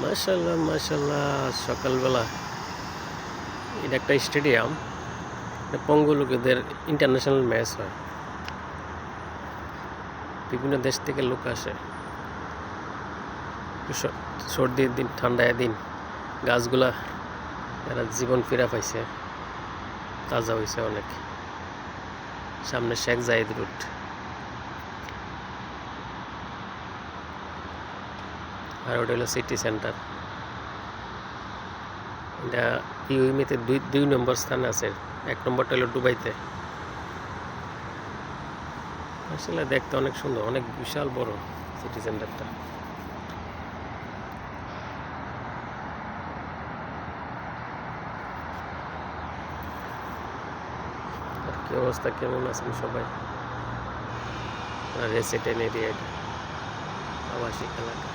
মাশাল্লাহ মাশাল্লাহ সকালবেলা এটা একটা স্টেডিয়াম। পঙ্গু লোকেদের ইন্টারন্যাশনাল ম্যাচ হয়। বিভিন্ন দেশ থেকে লোক আসে। সর্দির দিন, ঠান্ডায় দিন গাছগুলা এরা জীবন ফিরা পাইছে। তাজা হয়েছে অনেক। সামনে শেখ জাহিদ রুট। আর ওটা হলো সিটি সেন্টার এটা ইউএমিতে দুই দুই নম্বর স্থানে আছে। এক নম্বরটা হলো দুবাইতে। আসলে দেখতে অনেক সুন্দর, অনেক বিশাল বড় সিটি সেন্টারটা কি অবস্থা, কেমন আছেন সবাই? রেসিডেন্ট এরিয়া আবাসিক এলাকা।